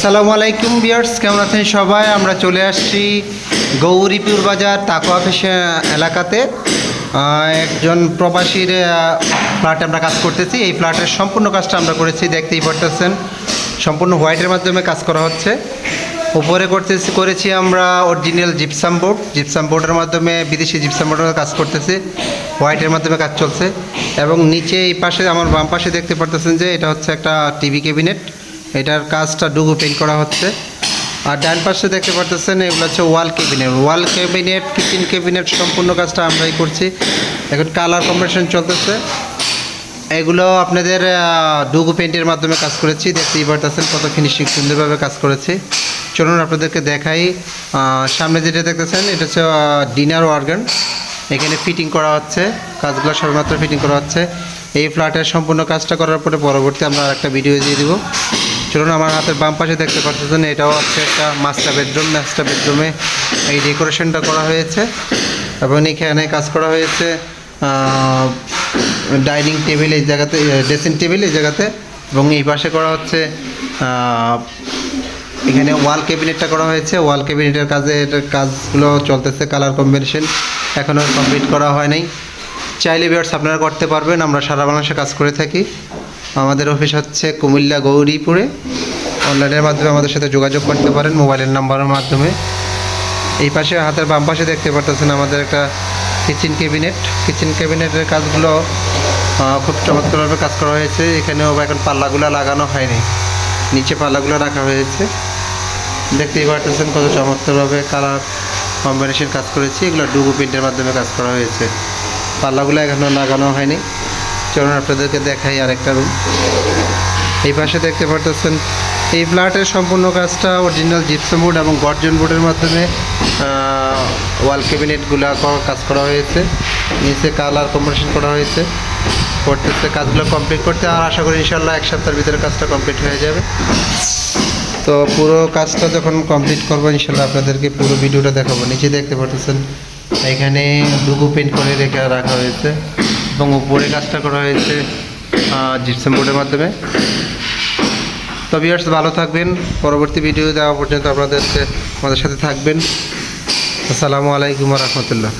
আসসালামু আলাইকুম বিয়ার্স কেমন আছেন সবাই? আমরা চলে আসছি গৌরীপুর বাজার তাকো অফিস এলাকাতে। একজন প্রবাসীর ফ্ল্যাটে আমরা কাজ করতেছি। এই ফ্ল্যাটের সম্পূর্ণ কাজটা আমরা করেছি, দেখতেই পারতেছেন। সম্পূর্ণ হোয়াইটের মাধ্যমে কাজ করা হচ্ছে। উপরে করতেছি, করেছি আমরা অরিজিনাল জিপসাম বোর্ড। জিপসাম বোর্ডের মাধ্যমে, বিদেশি জিপসাম বোর্ডের কাজ করতেছে। হোয়াইটের মাধ্যমে কাজ চলছে। এবং নিচে এই পাশে, আমার বাম পাশে দেখতে পারতেছেন যে, এটা হচ্ছে একটা টিভি ক্যাবিনেট। এটার কাজটা ডুগু পেন্ট করা হচ্ছে। আর ডান পাশে দেখতে পারতেছেন, এগুলো হচ্ছে wall cabinet wall cabinet kitchen cabinet সম্পূর্ণ কাজটা আমরাই করছি। এখন কালার কম্বিনেশন চলতেছে। এগুলো আপনাদের ডুগু পেন্টের মাধ্যমে কাজ করেছি। দেখতেই পারতেছেন কত ফিনিশিং সুন্দরভাবে কাজ করেছি। চলুন আপনাদেরকে দেখাই। সামনে যেটা দেখতেছেন, এটা হচ্ছে ডিনার ওয়ার্গান এখানে ফিটিং করা হচ্ছে। কাজগুলো সবেমাত্র ফিটিং করা হচ্ছে। এই ফ্ল্যাটের সম্পূর্ণ কাজটা করার পরে পরবর্তী আমরা একটা ভিডিও দিয়ে দিব। চলুন আমার হাতের বাম পাশে দেখতে পাচ্ছেন, এটাও হচ্ছে একটা মাস্টার বেডরুম মাস্টার বেডরুমে এই ডেকোরেশনটা করা হয়েছে এবং এখানে কাজ করা হয়েছে ডাইনিং টেবিল এই জায়গাতে ড্রেসিং টেবিল এই জায়গাতে এবং এই পাশে করা হচ্ছে এখানে ওয়াল ক্যাবিনেটটা করা হয়েছে। ওয়াল ক্যাবিনেটের কাজে কাজগুলো চলতেছে কালার কম্বিনেশন এখনও কমপ্লিট করা হয় নাই। চাইলে বিয়ার্স আপনারা করতে পারবেন, আমরা সারা বাংলাদেশে কাজ করে থাকি। আমাদের অফিস হচ্ছে কুমিল্লা গৌরীপুরে। অনলাইনের মাধ্যমে আমাদের সাথে যোগাযোগ করতে পারেন মোবাইলের নাম্বারের মাধ্যমে। এই পাশে হাতের বাম পাশে দেখতে পারতেছেন আমাদের একটা কিচেন ক্যাবিনেট কিচেন ক্যাবিনেটের কাজগুলো খুব চমৎকারভাবে কাজ করা হয়েছে। এখানেও এখন পাল্লাগুলো লাগানো হয়নি। নিচে পাল্লাগুলো রাখা হয়েছে। দেখতেই পারতেছেন কত চমৎকারভাবে কালার কম্বিনেশন কাজ করেছি। এগুলো ডুগু প্রিন্টের মাধ্যমে কাজ করা হয়েছে। পাল্লাগুলো এখনও লাগানো হয়নি। চলুন আপনাদেরকে দেখাই আরেকটা রুম এই পাশে দেখতে পারতেছেন, এই ফ্ল্যাটের সম্পূর্ণ কাজটা অরিজিনাল জিপসাম বোর্ড এবং গর্জন বোর্ডের মাধ্যমে ওয়াল ক্যাবিনেটগুলো কাজ করা হয়েছে। নিচে কালার কম্বিনেশন করা হয়েছে। করতেছে, কাজগুলো কমপ্লিট করতে আর আশা করি ইনশাল্লাহ এক সপ্তাহের ভিতরে কাজটা কমপ্লিট হয়ে যাবে। তো পুরো কাজটা যখন কমপ্লিট করব ইনশাল্লাহ আপনাদেরকে পুরো ভিডিওটা দেখাবো। নিচে দেখতে পাচ্ছেন এখানে ডুগু পেন্ট করে রেখে রাখা হয়েছে। এবং উপরে কাজটা করা হয়েছে জিপসেম বোর্ডের মাধ্যমে। তো ভিউয়ার্স ভালো থাকবেন। পরবর্তী ভিডিও দেওয়া পর্যন্ত আপনাদেরকে আমাদের সাথে থাকবেন। আসসালামু আলাইকুম রহমতুল্লাহ।